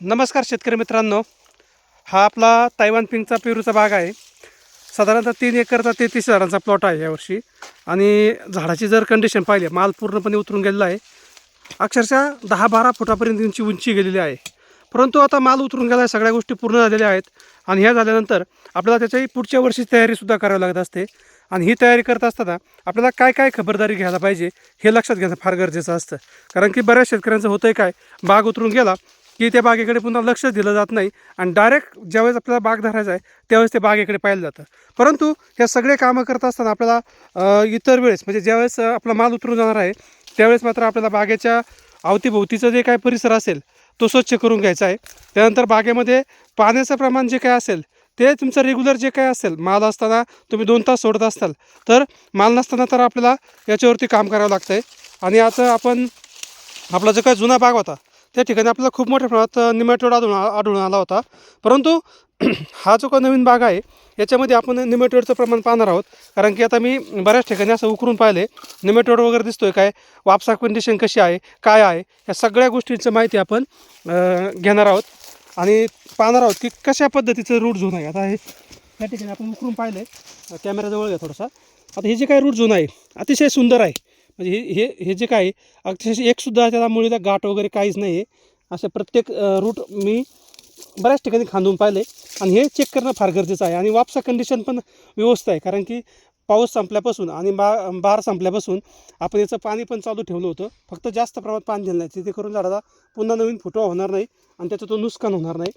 नमस्कार शेतकरी मित्रांनो. हा आपला तायवान पिंकचा पेरूचा बाग आहे. साधारणतः तीन एकरचा तेहतीस झाडांचा प्लॉट आहे यावर्षी आणि झाडाची जर कंडिशन पाहिली माल पूर्णपणे उतरून गेलेला आहे. अक्षरशः दहा बारा फुटापर्यंत त्यांची उंची गेलेली आहे. परंतु आता माल उतरून गेला आहे सगळ्या गोष्टी पूर्ण झालेल्या आहेत. आणि ह्या झाल्यानंतर आपल्याला त्याच्याही पुढच्या वर्षी तयारीसुद्धा करावी लागत असते. आणि ही तयारी करत असताना आपल्याला काय काय खबरदारी घ्यायला पाहिजे हे लक्षात घेणं फार गरजेचं असतं. कारण की बऱ्याच शेतकऱ्यांचं होतं आहे काय बाग उतरून गेला की त्या बागेकडे पुन्हा लक्ष दिलं जात नाही आणि डायरेक्ट ज्यावेळेस आपल्याला बाग धरायचा आहे त्यावेळेस ते बागेकडे पाहिलं जातं. परंतु हे सगळे कामं करत असताना आपल्याला इतर वेळेस म्हणजे ज्यावेळेस आपला माल उतरून जाणार आहे त्यावेळेस मात्र आपल्याला बागेच्या अवतीभोवतीचं जे काय परिसर असेल तो स्वच्छ करून घ्यायचा आहे. त्यानंतर बागेमध्ये पाण्याचं प्रमाण जे काय असेल ते तुमचं रेग्युलर जे काय असेल माल असताना तुम्ही दोन तास सोडत असाल तर माल नसताना तर आपल्याला याच्यावरती काम करावं लागतं आहे आणि आता आपण आपला जो काय जुना बाग होता त्या ठिकाणी आपल्याला खूप मोठ्या प्रमाणात निमेटोड आढळून आढळून आला होता. परंतु हा जो का नवीन बाग आहे याच्यामध्ये आपण निमेटोडचं प्रमाण पाहणार आहोत. कारण की आता मी बऱ्याच ठिकाणी असं उकरून पाहिले निमेटोड वगैरे दिसतोय काय वापसा कंडिशन कशी आहे काय आहे या सगळ्या गोष्टींचं माहिती आपण घेणार आहोत. आणि पाहणार आहोत की कशा पद्धतीचं रूट झोन आहे. आता हे या ठिकाणी आपण उकरून पाहिलं. आहे कॅमेराजवळ घ्या थोडासा. आता हे जे काय रूट झोन आहे अतिशय सुंदर आहे. म्हणजे हे हे हे जे काय आहे, अतिशय एकसुद्धा त्याला मुळीला गाठ वगैरे काहीच नाही आहे. अशा प्रत्येक रूट मी बऱ्याच ठिकाणी खांदून पाहिले आणि हे चेक करणं फार गरजेचं आहे. आणि वापसा कंडिशन पण व्यवस्थित आहे कारण की पाऊस संपल्यापासून आणि बा बार संपल्यापासून आपण याचं पाणी पण चालू ठेवलं होतं. फक्त जास्त प्रमाणात पाणी दिलं नाही. तिथे करून झाडाला पुन्हा नवीन फुटवा होणार नाही आणि त्याचं तो नुकसान होणार नाही.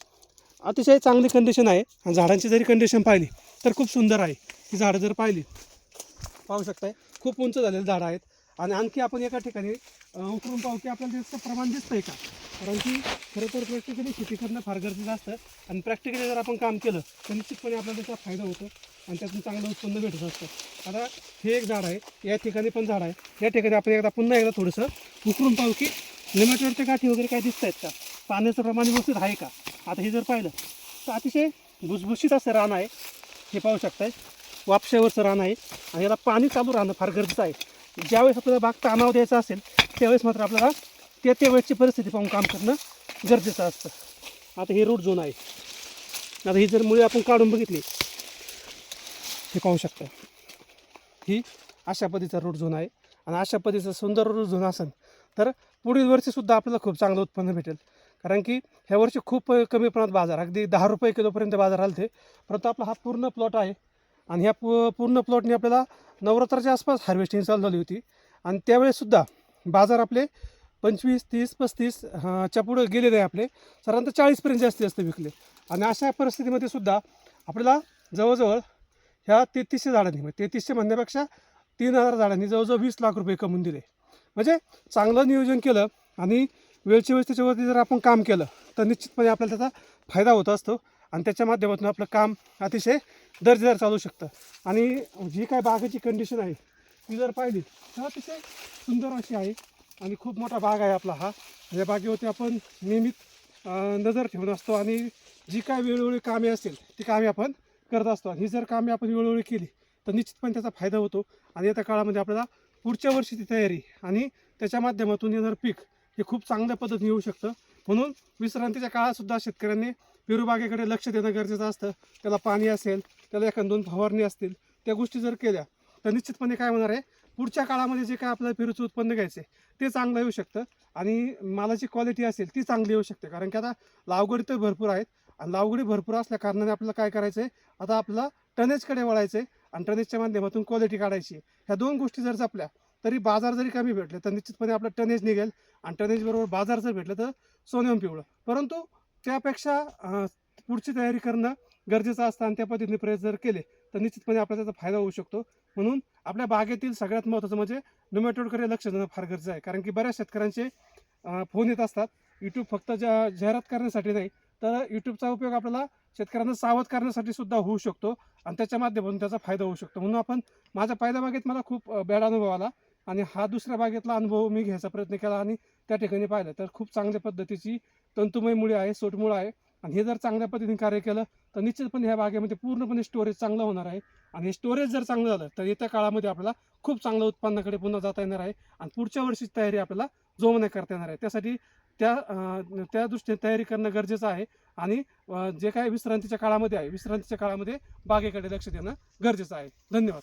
अतिशय चांगली कंडिशन आहे. आणि झाडांची जरी कंडिशन पाहिली तर खूप सुंदर आहे. ही झाडं जर पाहिली पाहू शकताय खूप उंच झालेली झाडं आहेत. आणि आणखी आपण एका ठिकाणी उकरून पाहू की आपल्याला त्याचं प्रमाण दिसतंय का? कारण की खरं तर प्रॅक्टिकली शेती करणं फार गरजेचं असतं. आणि प्रॅक्टिकली जर आपण काम केलं तर निश्चितपणे आपल्याला त्याचा फायदा होतो आणि त्यातून चांगलं उत्पन्न भेटत असतं. आता हे एक झाड आहे या ठिकाणी पण झाड आहे. या ठिकाणी आपण एकदा पुन्हा एकदा थोडंसं उकरून पाहू की निमेटवरच्या गाठी वगैरे काय दिसत आहेत का? पाण्याचं प्रमाण व्यवस्थित आहे का? आता हे जर पाहिलं तर अतिशय भुसभुशीत असं रान आहे. हे पाहू शकताय. वापशावरचं रान आहे. आणि याला पाणी चालू राहणं फार गरजेचं आहे. ज्यावेळेस आपल्याला बाग ताणावर द्यायचा असेल त्यावेळेस मात्र आपल्याला त्या त्यावेळेसची परिस्थिती पाहून काम करणं गरजेचं असतं. आता हे रूट झोन आहे. आता ही जर मुळे आपण काढून बघितली हे पाहू शकता. ही अशा पद्धतीचा रूट झोन आहे. आणि अशा पद्धतीचं सुंदर रूट झोन असेल तर पुढील वर्षीसुद्धा आपल्याला खूप चांगलं उत्पन्न भेटेल. कारण की ह्या वर्षी खूप कमी प्रमाणात बाजार अगदी दहा रुपये किलोपर्यंत बाजार आले ते परंतु आपला हा पूर्ण प्लॉट आहे. आणि ह्या पू पूर्ण प्लॉटने आपल्याला नवरात्राच्या आसपास हार्वेस्टिंग चालू झाली होती. आणि त्यावेळेससुद्धा बाजार आपले पंचवीस तीस पस्तीस च्या पुढं गेलेले आहे आपले. साधारणतः चाळीसपर्यंत जास्तीत जास्त विकले. आणि अशा परिस्थितीमध्ये सुद्धा आपल्याला जवळजवळ ह्या तेहतीसशे झाडांनी म्हणजे तेहतीसशे म्हणण्यापेक्षा तीन हजार झाडांनी जवळजवळ वीस लाख रुपये कमवून दिले. म्हणजे चांगलं नियोजन केलं आणि वेळच्या वेळेस त्याच्यावरती जर आपण काम केलं तर निश्चितपणे आपल्याला त्याचा फायदा होत असतो. आणि त्याच्या माध्यमातून आपलं काम अतिशय दर्जेदार चालू शकतं. आणि जी काय बागेची कंडिशन आहे ती जर पाहिली तर अतिशय सुंदर अशी आहे. आणि खूप मोठा बाग आहे आपला हा. या बागेवरती आपण नियमित नजर ठेवून असतो. आणि जी काय वेळोवेळी कामे असतील ती कामे आपण करत असतो. आणि ही जर कामे आपण वेळोवेळी केली तर निश्चितपणे त्याचा फायदा होतो. आणि येत्या काळामध्ये आपल्याला पुढच्या वर्षीची तयारी आणि त्याच्या माध्यमातून येणारं पीक हे खूप चांगल्या पद्धतीने येऊ शकतं. म्हणून विश्रांतीच्या काळातसुद्धा शेतकऱ्यांनी पेरूबागेकडे लक्ष देणं गरजेचं असतं. त्याला पाणी असेल त्याला एखाद दोन फवारणी असतील त्या गोष्टी जर केल्या तर निश्चितपणे काय होणार आहे पुढच्या काळामध्ये जे काय आपल्याला पेरूचं उत्पन्न घ्यायचं आहे ते चांगलं येऊ शकतं आणि मालाची क्वालिटी असेल ती चांगली येऊ शकते. कारण की आता लावगडी तर भरपूर आहेत आणि लावगडी भरपूर असल्या कारणाने आपल्याला काय करायचं आहे आता आपल्याला टनेजकडे वळायचं आहे आणि टनेजच्या माध्यमातून क्वालिटी काढायची. ह्या दोन गोष्टी जर जपल्या तरी बाजार जरी कमी भेटले तर निश्चितपणे आपलं टनेज निघेल आणि टनेजबरोबर बाजार जर भेटलं तर सोन्याहून पिवळं. परंतु त्यापेक्षा पुढची तयारी करणं गरजेचं असतं आणि त्या पद्धतीने प्रयत्न जर केले तर निश्चितपणे आपल्याला त्याचा फायदा होऊ शकतो. म्हणून आपल्या बागेतील सगळ्यात महत्त्वाचं म्हणजे नोमॅटोडकडे लक्ष देणं फार गरजेचं आहे. कारण की बऱ्याच शेतकऱ्यांचे फोन येत असतात. यूट्यूब फक्त ज्या जाहिरात करण्यासाठी नाही तर यूट्यूबचा उपयोग आपल्याला शेतकऱ्यांना सावध करण्यासाठी सुद्धा होऊ शकतो आणि त्याच्या माध्यमातून त्याचा फायदा होऊ शकतो. म्हणून आपण माझ्या पहिल्या बागेत मला खूप बॅड अनुभव आला आणि हा दुसऱ्या बागेतला अनुभव मी घ्यायचा प्रयत्न केला आणि त्या ठिकाणी पाहिलं. तर खूप चांगल्या पद्धतीची तंतुमय मुळे आहे सोटमुळं आहे. आणि हे जर चांगल्या पद्धतीने कार्य केलं तर निश्चितपणे ह्या बागेमध्ये पूर्णपणे स्टोरेज चांगलं होणार आहे. आणि हे स्टोरेज जर चांगलं झालं तर येत्या काळामध्ये आपल्याला खूप चांगलं उत्पन्नाकडे पुन्हा जाता येणार आहे आणि पुढच्या वर्षीची तयारी आपल्याला जोमने करता येणार आहे. त्यासाठी त्या त्या दृष्टीने तयारी करणं गरजेचं आहे आणि जे काय विश्रांतीच्या काळामध्ये आहे विश्रांतीच्या काळामध्ये बागेकडे लक्ष देणं गरजेचं आहे. धन्यवाद.